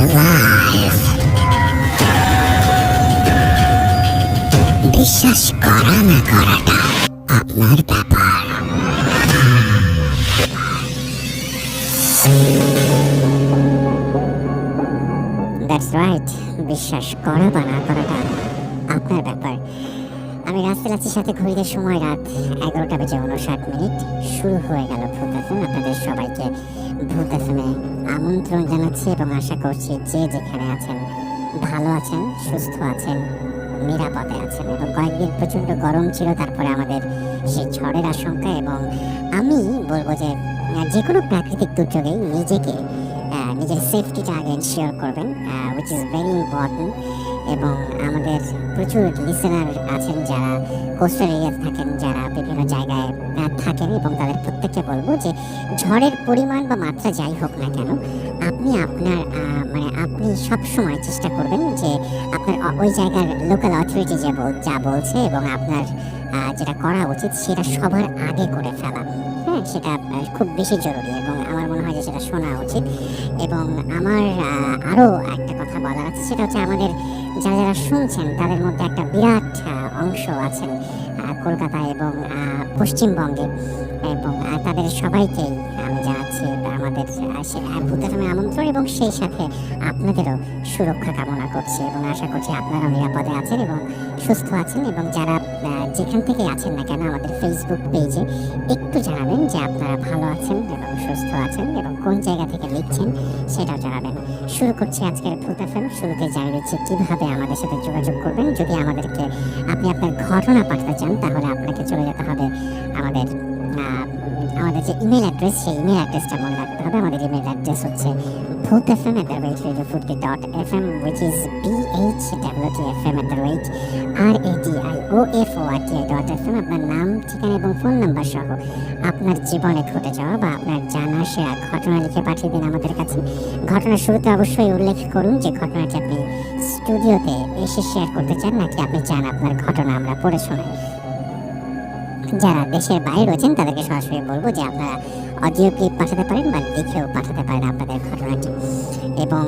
Live বিশ্বাস করা না করাটা আপনার ব্যাপার। রাইট বিশ্বাস করা বা না করাটা আপনার ব্যাপার। আমি রাস্তায় আছি সাথে ঘড়িতে সময় রাত এগারোটা বেজে উনষাট মিনিট শুরু হয়ে গেল ভূত আপনাদের সবাইকে ভূত আমন্ত্রণ জানাচ্ছি এবং আশা করছি যে যেখানে আছেন ভালো আছেন, সুস্থ আছেন, নিরাপদে আছেন এবং কয়েকদিন প্রচণ্ড গরম ছিল, তারপরে আমাদের সেই ঝড়ের আশঙ্কা এবং আমি বলব যে যে কোনো প্রাকৃতিক দুর্যোগেই নিজেকে নিজের সেফটিটা আগে এনশিওর করবেন উইচ ইজ ভেরি ইম্পর্টেন্ট এবং আমাদের প্রচুর লিসেনার আছেন যারা কোস্টাল এরিয়া থাকেন, যারা বিভিন্ন জায়গায় থাকেন এবং তাদের প্রত্যেককে বলব যে ঝড়ের পরিমাণ বা মাত্রা যাই হোক না কেন, আপনি আপনার মানে আপনি সব সময় চেষ্টা করবেন যে আপনার ওই জায়গার লোকাল অথরিটি যে বল- যা বলছে এবং আপনার যেটা করা উচিত সেটা সবার আগে করে ফেলা। হ্যাঁ সেটা খুব বেশি জরুরি এবং সেটা শোনা উচিত এবং আমার আরও একটা কথা বলার আছে, সেটা হচ্ছে আমাদের যারা যারা শুনছেন, তাদের মধ্যে একটা বিরাট অংশ আছেন কলকাতা এবং পশ্চিমবঙ্গে। এবং তাদের সবাইকেই আমাদের ভূতাশ্রমে আমন্ত্রণ এবং সেই সাথে আপনাদেরও সুরক্ষা কামনা করছি এবং আশা করছি আপনারা নিরাপদে আছেন এবং সুস্থ আছেন এবং যারা যেখান থেকে আছেন না কেন আমাদের ফেসবুক পেজে একটু জানাবেন যে আপনারা ভালো আছেন এবং সুস্থ আছেন এবং কোন জায়গা থেকে লিখছেন সেটাও জানাবেন। শুরু করছি আজকের ভূত শুরুতে জানিয়ে দিচ্ছি কীভাবে আমাদের সাথে যোগাযোগ করবেন। যদি আমাদেরকে, আপনি আপনার ঘটনা পাঠাতে চান তাহলে আপনাকে চলে যেতে হবে আমাদের আমাদের যে ইমেল অ্যাড্রেস সেই ইমেল অ্যাড্রেসটা মনে রাখতে হবে। আমাদের ইমেল অ্যাড্রেস হচ্ছে Bhoot F M at the rate radio Foorti dot F M which is B H W T F M the rate R A I O F O R T I dot F M আপনার নাম, ঠিকানা এবং phone number সহ আপনার জীবনে ঘটে যাওয়া বা আপনার জানা সেরা ঘটনা লিখে পাঠিয়ে দিন আমাদের কাছে। ঘটনার শুরুতে অবশ্যই উল্লেখ করুন যে ঘটনাটি আপনি স্টুডিওতে এসে শেয়ার করতে চান, নাকি আপনি চান আপনার ঘটনা আমরা পড়ে শোনাই যারা দেশের বাইরে রয়েছেন, তাদেরকে সরাসরি বলব যে আপনারা অডিও ক্লিপ পাঠাতে পারেন বা লিখেও পাঠাতে পারেন আপনাদের ঘটনাটি। এবং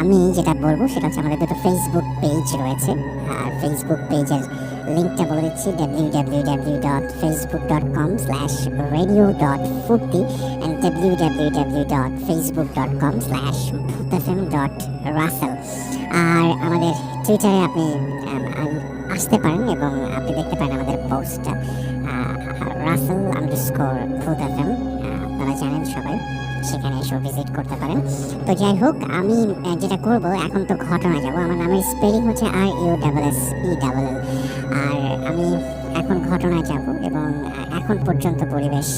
আমি যেটা বলব সেটা হচ্ছে আমাদের দুটো ফেসবুক পেজ রয়েছে। আর ফেসবুক পেজের লিঙ্কটা বলে দিচ্ছি W W W dot Facebook dot com slash radio dot Foorti and W W W dot Facebook dot com slash dot Rasel আর আমাদের টুইটারে আপনি আসতে পারেন এবং আপনি দেখতে পারেন আমাদের পোস্টটা রাসেল আন্ডারস্কোর ভূত এফএম আপনারা জানেন সবাই, সেখানে এসেও ভিজিট করতে পারেন। তো যাই হোক, আমি যেটা করব, এখন তো ঘটনা যাব। আমার নামের স্পেলিং হচ্ছে R U double S E double L আর আমি এখন ঘটনায় যাব এবং এখন পর্যন্ত পরিবেশ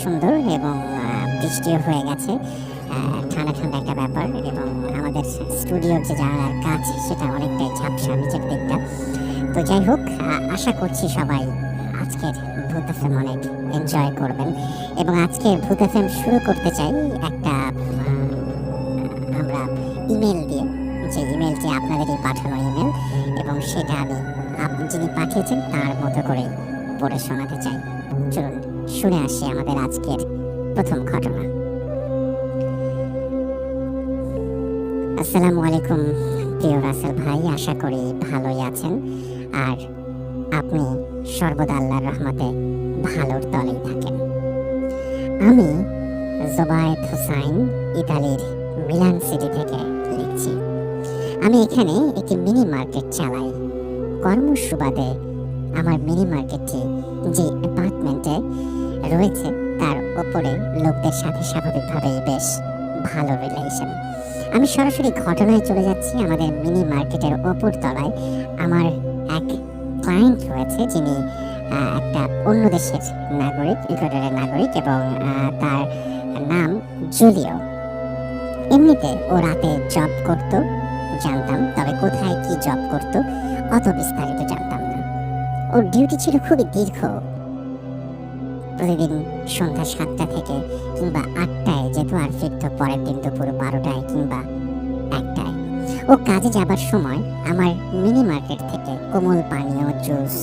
সুন্দর এবং বৃষ্টিও হয়ে গেছে। ঠান্ডা একটা ব্যাপার এবং আমাদের স্টুডিওর যে জানালার কাজ, সেটা অনেকটাই ঝাপসা নিচের দিকটা। তো যাই হোক আশা করছি সবাই আজকের ভূত এফএম অনেক এনজয় করবেন। এবং আজকের ভূত এফএম শুরু করতে চাই একটা আমরা ইমেল দিয়ে। যে ইমেলটি আপনাদেরই পাঠানো ইমেল এবং সেটা আমি আপনি যিনি পাঠিয়েছেন তার মতো করে পড়ে শোনাতে চাই। চলুন, শুনে আসি আমাদের আজকের প্রথম ঘটনা। আসসালামু আলাইকুম, প্রিয় রাসেল ভাই, আশা করি ভালোই আছেন। আর আপনি সর্বদা আল্লাহর রহমতে ভালোর দলেই থাকেন। আমি জোবায়েত হুসাইন, ইতালির মিলান সিটি থেকে লিখছি। আমি এখানে একটি মিনি মার্কেট চালাই। কর্ম সুবাদে আমার মিনি মার্কেটটি যে অ্যাপার্টমেন্টে রয়েছে, তার ওপরে লোকদের সাথে স্বাভাবিকভাবেই বেশ ভালো রিলেশন আমি সরাসরি ঘটনায় চলে যাচ্ছি আমাদের মিনি মার্কেটের ওপর তলায়। আমার এক ক্লায়েন্ট রয়েছে যিনি একটা অন্য দেশের নাগরিক, ইকুয়েডরের নাগরিক এবং তার নাম জুলিও। এমনিতে ও রাতে জব করত, জানতাম, তবে কোথায় কি জব করত, অত বিস্তারিত জানতাম না। ওর ডিউটি ছিল খুবই দীর্ঘ। প্রতিদিন সন্ধ্যা সাতটা থেকে কিংবা আটটায় যেত আর ফিরত পরের দিন দুপুর বারোটায় কিংবা একটায়। ও কাজে যাবার সময় আমার মিনি মার্কেট থেকে কোমল পানীয় জুস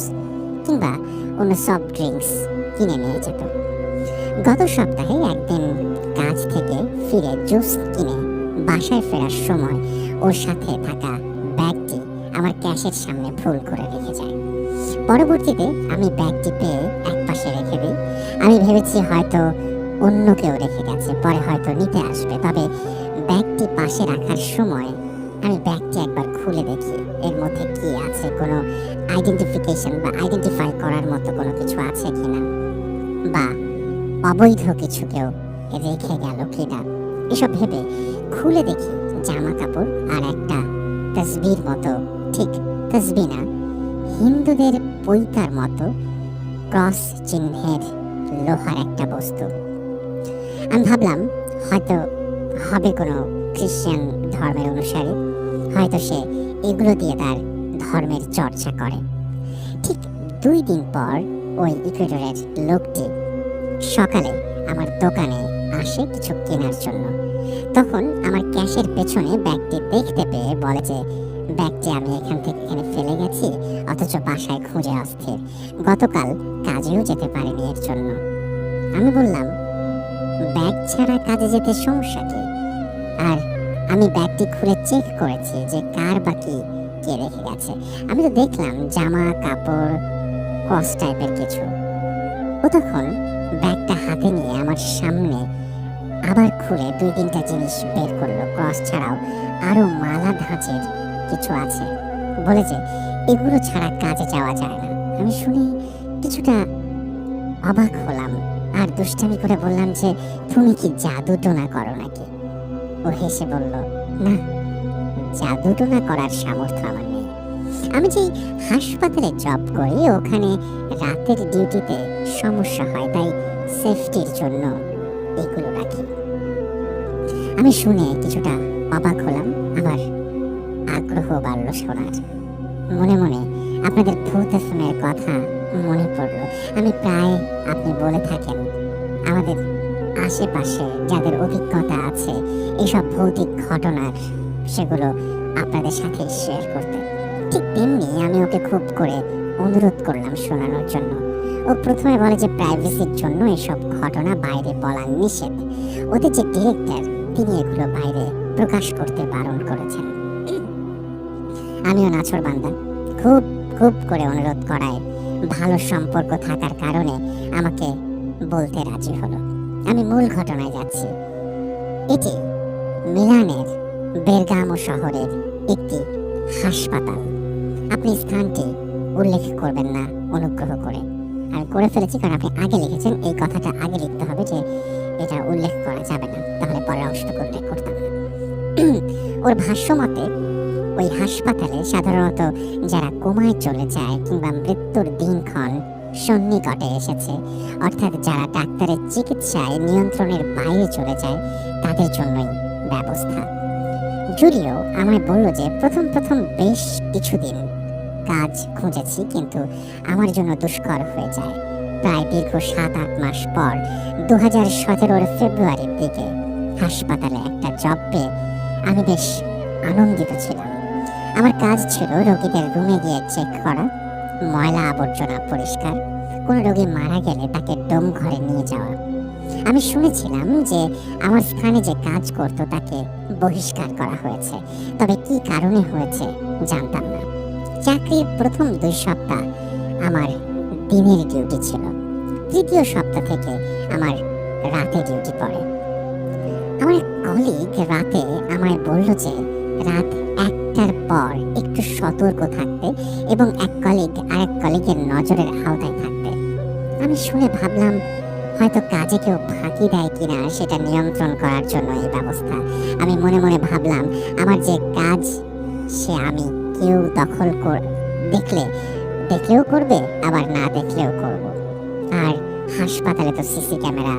কিংবা অন্য সফট ড্রিঙ্কস কিনে নিয়ে যেত। গত সপ্তাহে একদিন কাজ থেকে ফিরে জুস কিনে বাসায় ফেরার সময় ওর সাথে থাকা ব্যাগটি আমার ক্যাশের সামনে ভুল করে রেখে যায়। পরবর্তীতে আমি ব্যাগটি পেয়ে এক আমি ভেবেছি হয়তো অন্য কেউ রেখে গেছে, পরে হয়তো নিতে আসবে। তবে ব্যাগটি পাশে রাখার সময় আমি ব্যাগটি একবার খুলে দেখি, এর মধ্যে কি আছে, কোনো আইডেন্টিফিকেশন বা আইডেন্টিফাই করার মতো কোনো কিছু আছে কিনা? বা অবৈধ কিছু কেউ রেখে গেল কিনা? এসব ভেবে খুলে দেখি জামা কাপড় আর একটা তসবির মতো, ঠিক তসবি না, হিন্দুদের পৈতার মতো ক্রস চিহ্নের লোহার একটা বস্তু। আমি ভাবলাম, হয়তো হবে কোনো খ্রিশ্চান ধর্মের অনুসারী। হয়তো সে এগুলো দিয়ে তার ধর্মের চর্চা করে। ঠিক দুই দিন পর ওই ইকুয়েডরের লোকটি সকালে আমার দোকানে আসে কিছু কেনার জন্য। তখন আমার ক্যাশের পেছনে ব্যাগটি দেখতে পেয়ে বলে যে ব্যাগটি আমি এখান থেকে এখানে ফেলে গেছি, অথচ বাসায় খুঁজে অস্থির। গতকাল কাজেও যেতে পারিনি এর জন্য। আমি বললাম, ব্যাগ ছাড়া কাজে যেতে সমস্যা কি? আর আমি ব্যাগটি খুলে চেক করেছি যে কার বা কি, কে রেখে গেছে। আমি তো দেখলাম জামা, কাপড় ক্রস টাইপের কিছু। ও তখন ব্যাগটা হাতে নিয়ে আমার সামনে আবার খুলে দুই তিনটা জিনিস বের করল। ক্রস ছাড়াও আরও মালা, ধাঁচের কিছু আছে। বলে যে, এগুলো ছাড়া কাজে যাওয়া যায় না। আমি শুনে কিছুটা অবাক হলাম আর দুষ্টামি করে বললাম যে, তুমি কি জাদু টোনা করো নাকি? ও হেসে বলল, না জাদু টোনা করার সামর্থ্য আমার নেই। আমি যেই হাসপাতালে জব করি, ওখানে রাতের ডিউটিতে সমস্যা হয়, তাই সেফটির জন্য এগুলো রাখি। আমি শুনে কিছুটা অবাক হলাম, আমার আগ্রহ বাড়ল শোনার মনে মনে আপনাদের ভূত এফএমের কথা মনে পড়ল। আমি প্রায়, আপনি বলে থাকেন, আমাদের আশেপাশে যাদের অভিজ্ঞতা আছে এইসব ভৌতিক ঘটনার সেগুলো আপনাদের সাথে শেয়ার করতে। ঠিক তেমনি আমি ওকে খুব করে অনুরোধ করলাম শোনানোর জন্য। ও প্রথমে বলে যে প্রাইভেসির জন্য এসব ঘটনা বাইরে বলা নিষেধ। ওদের যে ডিরেক্টর তিনি এগুলো বাইরে প্রকাশ করতে বারণ করেছেন। আমিও নাছর বান্দা খুব খুব করে অনুরোধ করায় ভালো সম্পর্ক থাকার কারণে আমাকে বলতে রাজি হলো। আমি মূল ঘটনায় যাচ্ছি। এটি মিলানের বেরগামো শহরের একটি হাসপাতাল। আপনি স্থানটি উল্লেখ করবেন না অনুগ্রহ করে। আমি করে ফেলেছি কারণ আপনি আগে লিখেছেন, এই কথাটা আগে লিখতে হবে যে এটা উল্লেখ করা যাবে না। তাহলে পরের অংশটুকু উল্লেখ করতাম ওর ভাষ্য মতে ওই হাসপাতালে সাধারণত যারা কোমায় চলে যায় কিংবা মৃত্যুর দিনক্ষণ সন্নিকটে এসেছে, অর্থাৎ যারা ডাক্তারের চিকিৎসায় নিয়ন্ত্রণের বাইরে চলে যায়, তাদের জন্যই ব্যবস্থা। জুলিও আমায় বলল যে প্রথম প্রথম বেশ কিছুদিন কাজ খুঁজেছি, কিন্তু আমার জন্য দুষ্কর হয়ে যায়। প্রায় দীর্ঘ সাত আট মাস পর দু হাজার সতেরোর ফেব্রুয়ারির দিকে হাসপাতালে একটা জব পেয়ে আমি বেশ আনন্দিত ছিলাম। আমার কাজ ছিল রোগীদের রুমে গিয়ে চেক করা, ময়লা আবর্জনা পরিষ্কার। কোনো রোগী মারা গেলে তাকে ডোম ঘরে নিয়ে যাওয়া। আমি শুনেছিলাম যে আমার স্থানে যে কাজ করত তাকে বহিষ্কার করা হয়েছে। তবে কি কারণে হয়েছে জানতাম না। চাকরির প্রথম দুই সপ্তাহ আমার দিনের ডিউটি ছিল। তৃতীয় সপ্তাহ থেকে আমার রাতে ডিউটি পড়ে। আমার কলিগ রাতে আমায় বলল যে রাত একটার পর একটু সতর্ক থাকতে এবং এক কলিগ আরেক কলিগের নজরের আওতায় থাকতে। আমি শুনে ভাবলাম, হয়তো কাজে কেউ ফাঁকি দেয় কিনা সেটা নিয়ন্ত্রণ করার জন্য এই ব্যবস্থা। আমি মনে মনে ভাবলাম, আমার যে কাজ, সে আমি কেউ দখল কর, দেখলে, দেখলেও করবে, আবার না দেখলেও করব। আর হাসপাতালে তো সিসি ক্যামেরা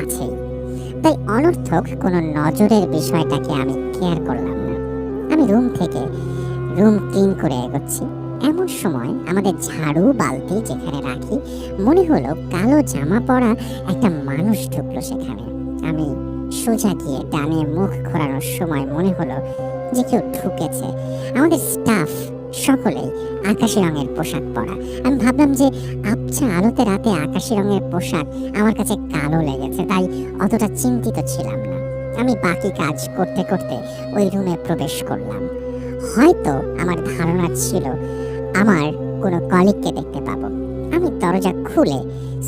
আছেই। তাই অনর্থক কোনো নজরের বিষয়টাকে আমি কেয়ার করলাম আমি রুম থেকে রুম ক্লিন করে এগোচ্ছি। এমন সময় আমাদের ঝাড়ু বালতি যেখানে রাখি, মনে হলো কালো জামা পরা একটা মানুষ ঢুকলো সেখানে। আমি সোজা গিয়ে ডানে মুখ ঘোরানোর সময় মনে হলো যে কেউ ঢুকেছে। আমাদের স্টাফ সকলেই আকাশি রঙের পোশাক পরা। আমি ভাবলাম যে আবছা আলোতে রাতে আকাশি রঙের পোশাক আমার কাছে কালো লেগেছে, তাই অতটা চিন্তিত ছিলাম না। আমি বাকি কাজ করতে করতে ওই রুমে প্রবেশ করলাম। হয়তো আমার ধারণা ছিল, আমার কোনো কলিগকে দেখতে পাবো। আমি দরজা খুলে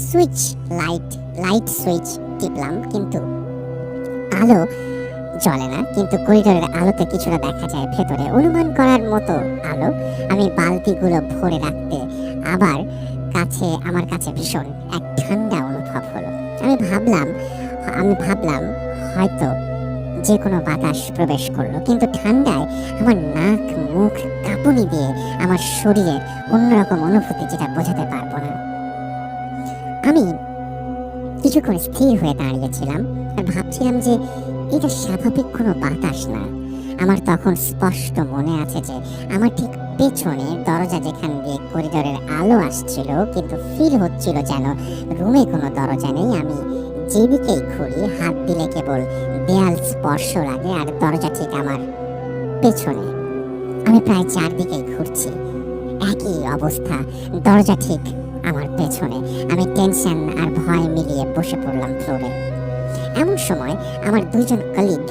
সুইচ লাইট লাইট সুইচ টিপলাম, কিন্তু আলো জ্বলে না, কিন্তু করিডোরের আলোতে কিছুটা দেখা যায় ভেতরে। অনুমান করার মতো আলো, আমি বালতিগুলো ভরে রাখতে আবার কাছে, আমার কাছে ভীষণ এক ঠান্ডা অনুভব হলো। আমি ভাবলাম আমি ভাবলাম হয়তো যে কোনো বাতাস প্রবেশ করল, কিন্তু ঠান্ডায় আমার নাক, মুখ কাঁপুনি দিয়ে আমার শরীরের অন্যরকম অনুভূতি যেটা বোঝাতে পারব না। আমি কিছুক্ষণ স্থির হয়ে দাঁড়িয়েছিলাম আর ভাবছিলাম যে এটা স্বাভাবিক কোনো বাতাস না। আমার তখন স্পষ্ট মনে আছে যে আমার ঠিক পেছনে দরজা যেখান দিয়ে করিডোরের আলো আসছিল, কিন্তু ফিল হচ্ছিল যেন রুমে কোনো দরজা নেই, আমি যেদিকেই ঘুরি হাত দিলে কেবল দেয়াল স্পর্শ লাগে আর দরজা ঠিক আমার পেছনে। আমি প্রায় চারদিকেই ঘুরছি। একই অবস্থা, দরজা ঠিক আমার পেছনে। আমি টেনশন আর ভয় মিলিয়ে বসে পড়লাম ফ্লোরে। এমন সময় আমার দুজন কলিগ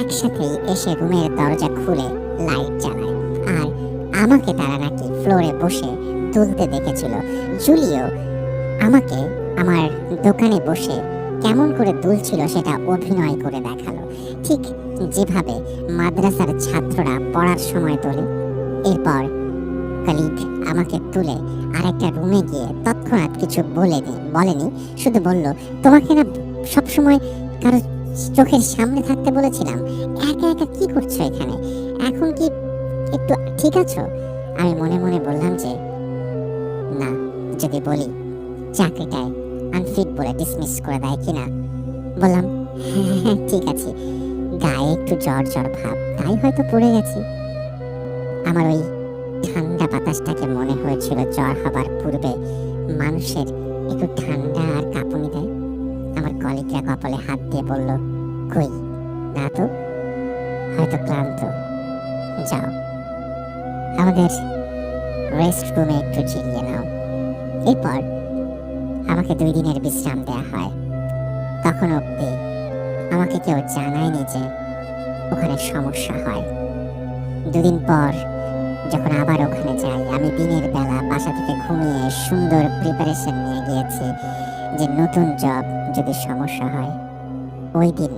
একসাথেই এসে রুমের দরজা খুলে লাইট জ্বালায়। আর আমাকে তারা নাকি ফ্লোরে বসে তুলতে দেখেছিল। জুলিও আমাকে আমার দোকানে বসে কেমন করে দুলছিল সেটা অভিনয় করে দেখাল। ঠিক যেভাবে মাদ্রাসার ছাত্ররা পড়ার সময় তোলে এরপর কলিগ আমাকে তুলে আরেকটা রুমে গিয়ে তৎক্ষণাৎ কিছু বলেনি বলেনি, শুধু বলল, তোমাকে না সবসময় কারও চোখের সামনে থাকতে বলেছিলাম। একা একা কি করছ এখানে? এখন কি একটু ঠিক আছো? আমি মনে মনে বললাম যে, না, যদি বলি, চাকরিটায় আনফিট বলে ডিসমিস করে দেয় কিনা? বললাম হ্যাঁ ঠিক আছে। গায়ে একটু জ্বর জ্বর ভাব, তাই হয়তো পড়ে গেছি। আমার ওই ঠান্ডা বাতাসটাকে মনে হয়েছিল জ্বর হবার পূর্বে মানুষের একটু ঠান্ডা আর কাঁপুনি দেয়। আমার কলিগরা কপালে হাত দিয়ে বলল, কই, না তো? হয়তো ক্লান্ত। যাও। আমাদের রেস্ট রুমে একটু জিরিয়ে নাও। এরপর আমাকে দুই দিনের বিশ্রাম দেওয়া হয়। তখন অব্দি আমাকে কেউ জানায়নি যে ওখানে সমস্যা হয়। দুদিন পর যখন আবার ওখানে যাই, আমি দিনের বেলা বাসা থেকে ঘুমিয়ে সুন্দর প্রিপারেশন নিয়ে গিয়েছি যে নতুন জব যদি সমস্যা হয়, ওই দিন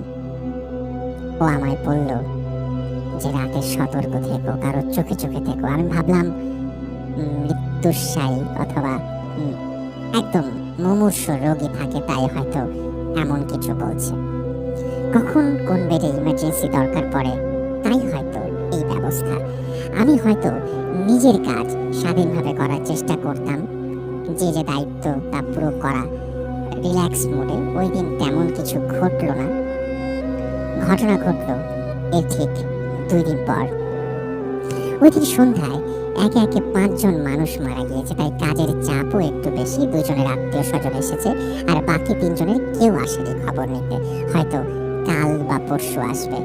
ও আমায় বলল যে রাতে সতর্ক থেকো, কারও চোখে চোখে থেকো। আমি ভাবলাম মৃত্যুশায়ী অথবা একদম মুমূর্ষ রোগী থাকে তাই হয়তো এমন কিছু বলছে। কখন কোন বেডে ইমার্জেন্সি দরকার পড়ে, তাই হয়তো এই ব্যবস্থা। আমি হয়তো নিজের কাজ স্বাধীনভাবে করার চেষ্টা করতাম, যে যে দায়িত্ব তা পুরো করা রিল্যাক্স মোডে ওই দিন তেমন কিছু ঘটলো না। ঘটনা ঘটলো, এর ঠিক দুই দিন পর। ওই দিন সন্ধ্যায় একে একে পাঁচজন মানুষ মারা গিয়েছে, তাই কাজের চাপও একটু বেশি। দুজনের আত্মীয় স্বজন এসেছে, আর বাকি তিনজনের কেউ আসেনি খবর নিতে। হয়তো কাল বা পরশু আসবে।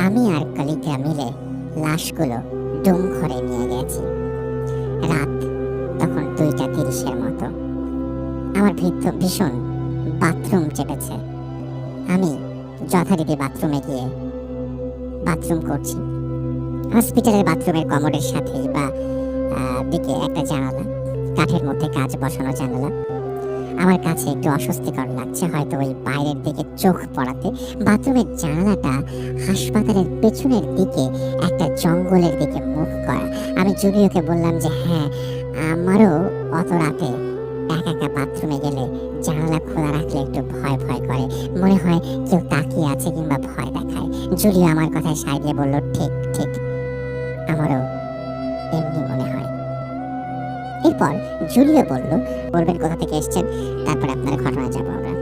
আমি আর কলিগরা মিলে লাশগুলো ডুম ঘরে নিয়ে গেছি। রাত তখন দুইটা তিরিশের মতো। আমার ভিত্ত ভীষণ বাথরুম চেপেছে। আমি যথারীতি বাথরুমে গিয়ে বাথরুম করছি। হসপিটালের বাথরুমের কমোডের সাথেই বা দিকে একটা জানালা, কাঠের মধ্যে কাজ বসানো জানালা। আমার কাছে একটু অস্বস্তিকর লাগছে, হয়তো ওই বাইরের দিকে চোখ পড়াতে। বাথরুমের জানালাটা হাসপাতালের পেছনের দিকে, একটা জঙ্গলের দিকে মুখ করা। আমি জুলিওকে বললাম যে হ্যাঁ আমারও অত রাতে একা একা বাথরুমে গেলে জানালা খোলা রাখলে একটু ভয় ভয় করে। মনে হয় কেউ তাকিয়ে আছে কিংবা ভয় দেখায়। জুলিও আমার কথায় সাই দিয়ে বলল, ঠিক। এরপর জুলিও বলল বলবেন কোথা থেকে এসেছেন? তারপর আপনার ঘটনা যাব আমরা।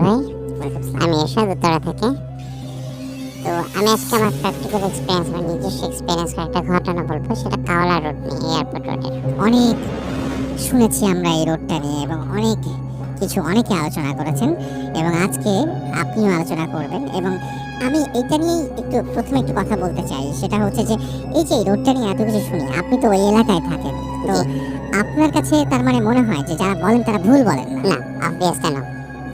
ভাই। আমি এরশাদ উত্তরা থেকে। তো আমি আজকে আমার প্র্যাকটিক্যাল এক্সপিরিয়েন্স বা নিজস্ব এক্সপিরিয়েন্স একটা ঘটনা বলব। সেটা কাওলা রোড নিয়ে এয়ারপোর্ট রোডের অনেক শুনেছি আমরা এই রোডটা নিয়ে এবং অনেক কিছু অনেকে আলোচনা করেছেন। এবং আজকে আপনিও আলোচনা করবেন এবং আমি এটা নিয়েই একটু প্রথমে একটু কথা বলতে চাই। সেটা হচ্ছে যে এই যে রোডটা নিয়ে এত কিছু শুনি আপনি তো ওই এলাকায় থাকেন। তো আপনার কাছে তার মানে মনে হয় যে যারা বলেন তারা ভুল বলেন না? না অবভিয়াস কেন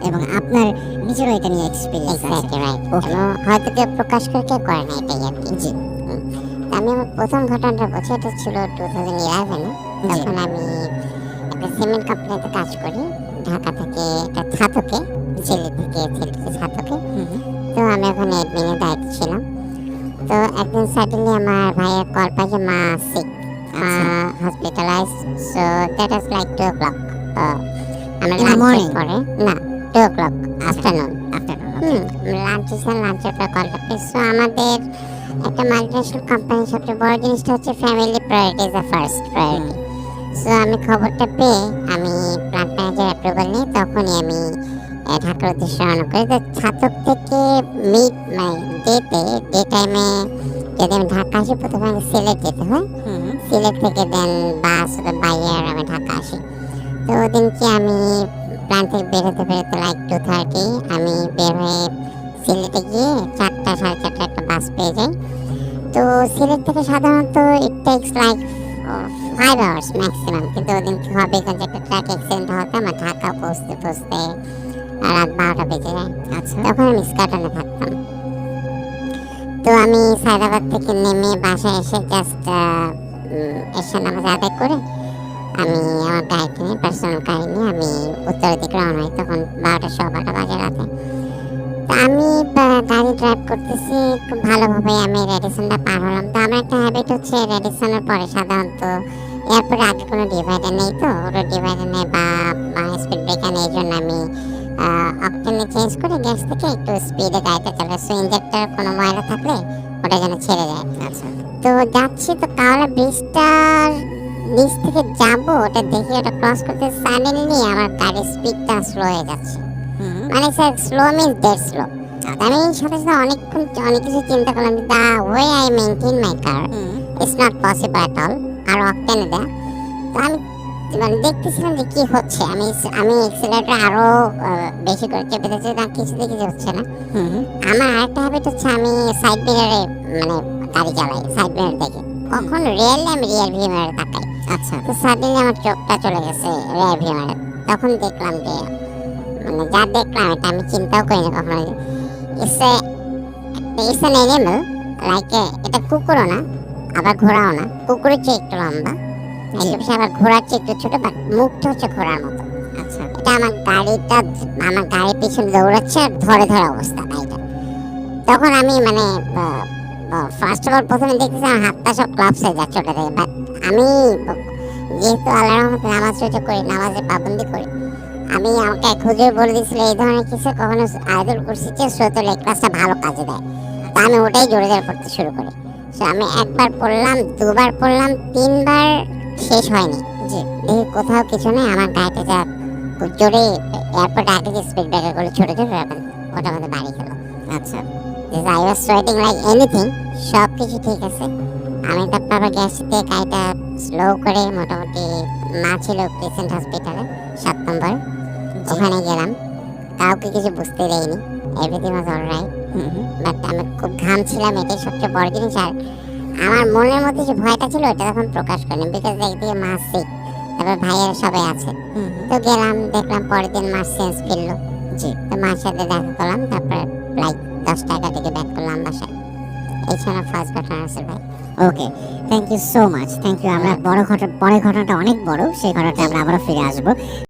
এবং আপনার নিজেরও এটা নিয়ে এক্সপিরিয়েন্স আছে? হয়তো কেউ প্রকাশ করে কেউ করে না এটাই আর কি জি আমি আমার প্রথম ঘটনাটা বলছি এটা ছিল টু থাউজেন্ড ইলেভেনে তখন আমি একটা সিমেন্ট কোম্পানিতে কাজ করি ঢাকা থেকে একটা ছাতকে। ছেলে থেকে ছেলে থেকে ছাতকে হুম হুম। তো আমি ওখানে অ্যাডমিনের দায়িত্ব ছিলাম। তো একদিন সাডেনলি আমার ভাইয়ের কল পাই যে মা সিক মা hospitalize so that is like two o'clock আমরা morning? পরে না two o'clock afternoon afternoon lunch sir লাঞ্চের পর কলটা পেয়ে সো আমাদের একটা মাল্টিনেশনাল কোম্পানি সবচেয়ে বড় জিনিসটা হচ্ছে family priority is the first priority so আমি খবরটা পেয়ে আমি প্ল্যান্ট ম্যানেজার অ্যাপ্রুভাল নিই তখনই আমি ঢাকার উদ্দেশ্যে রওনা করি তো ছাতক থেকে মিড মানে ডেতে ডে টাইমে যদি আমি ঢাকা আসি প্রথমে আমাকে সিলেট যেতে হয়। সিলেট থেকে দেন বাস বাইরে আমি ঢাকা আসি। তো ওদিনকে আমি প্ল্যান থেকে বেরোতে বেরোতে লাইক টু থার্টি আমি বের হয়ে সিলেটে গিয়ে চারটা সাড়ে চারটা একটা বাস পেয়ে যাই। তো সিলেট থেকে সাধারণত it takes like five hours maximum কিন্তু ওদিন কি হবে একটা ট্রাক অ্যাক্সিডেন্ট হওয়াতে আমার ঢাকা পৌঁছতে পৌঁছতে রাত বারোটা বেজে যায়। আচ্ছা। তখন আমি স্কাটনে থাকতাম। তো আমি সায়দাবাদ থেকে নেমে বাসায় এসে জাস্ট এসে নামাজ আদায় করে আমি আমার গাড়িতে নিয়ে পার্সোনাল গাড়ি নিয়ে আমি উত্তরের দিকে রওনা হই। তখন বারোটা সব বারোটা বাজে রাতে। আমি গাড়ি ড্রাইভ করতেছি। খুব ভালোভাবে আমি রেডিসনটা পার হলাম। তো আমার একটা হ্যাবিট হচ্ছে রেডিসনের পরে সাধারণত এয়ারপোর্টে আগে কোনো ডিভাইডার নেই তো। ওটা ডিভাইডার নেই বা স্পিড ব্রেকার নেই। এই জন্য আমি অকটেনে চেঞ্জ করে গ্যাস থেকে একটু স্পিডে গাড়িটা চালাই সো ইঞ্জেক্টর কোনো ময়লা থাকলে ওটা যেন ছেড়ে যায়। আচ্ছা। তো যাচ্ছি তো কাওলা ব্রিজটার নিচ থেকে যাব ওটা দেখে ওটা ক্রস করতে সাডেনলি আমার গাড়ির স্পিডটা স্লো হয়ে যাচ্ছে। মানে sir slow means dead slow আমি সাথে সাথে অনেকক্ষণ অনেক কিছু চিন্তা করলাম the way I maintain my car it's not possible at all আর অকটেনে দেয়া তো আমি মানে দেখতেছিলাম যে কি হচ্ছে। আমি আমি এক্সিলেটার আরও বেশি করে চেপে দিচ্ছি না কিছু হচ্ছে না। আমার আরেকটা হ্যাবিট হচ্ছে আমি সাইড মিরারে মানে গাড়ি চালাই সাইড মিরার দেখে। কখন রিয়েল আমি রিয়ার ভিউ মিরারে তাকাই। আচ্ছা। তো সাডেনলি আমার চোখটা চলে গেছে রিয়ার ভিউ মিরারে তখন দেখলাম যে মানে যা দেখলাম এটা আমি চিন্তাও করি না কখনো it's a it's an animal like এটা কুকুরও না আবার ঘোড়াও না। কুকুরের চেয়ে একটু লম্বা। জি। আবার ঘোড়ার চেয়ে একটু ছোট বাট মুখটা হচ্ছে ঘোড়ার মতো। আচ্ছা। এটা আমার গাড়িটা আমার গাড়ির পিছনে দৌড়াচ্ছে আর ধরে ধরে অবস্থা গাড়িটা তখন আমি মানে ফার্স্ট অফ অল প্রথমে দেখতেছি আমার হাতটা সব ক্লাবস হয়ে যাচ্ছে ওটা থেকে বাট আমি যেহেতু আল্লাহ রহমতে নামাজ রোজা করি নামাজের পাবন্দি করি আমি আমাকে এক হুজুর বলে দিয়েছিল এই ধরনের কিছু কখনো আয়দুল করছি যে স্রোতের এই ক্লাসটা ভালো কাজে দেয়। তা আমি ওটাই জোরে জোরে পড়তে শুরু করি। So, আমি একবার পড়লাম দুবার পড়লাম তিনবার শেষ হয়নি। দেখি কোথাও কিছু নেই আমার গাড়িতে যা জোরে এয়ারপোর্ট আগে যে স্পিড ব্রেকারগুলো ছোট ছোট ওটা ওটা মধ্যে বাড়ি খেলো আচ্ছা। I was sweating like anything সব কিছু ঠিক আছে। আমি তারপর গ্যাস দিয়ে গাড়িটা স্লো করে মোটামুটি মা ছিল পেশেন্ট হসপিটালে সাত নম্বর। ওখানে গেলাম। কাউকে কিছু বুঝতে দেয়নি। Everything was all right. But আমি খুব ঘাম ছিলাম এটাই সবচেয়ে বড় জিনিস। আর আমার মনের মধ্যে যে ভয়টা ছিল ওটা তখন প্রকাশ করিনি। বিকজ একদিকে মা sick, তারপর ভাইয়ের সবাই আছে। তো গেলাম দেখলাম পরের দিন মার সেন্স ফিরলো। জি। তো মার সাথে দেখা করলাম তারপর লাইক দশটা এগারোটাকে ব্যাক করলাম বাসায়। এই ফার্স্ট ঘটনা আছে ভাই। Okay thank you so much thank you আমরা বড় ঘটনা পরের ঘটনাটা অনেক বড় সেই ঘটনাটা আমরা আবারও ফিরে আসব।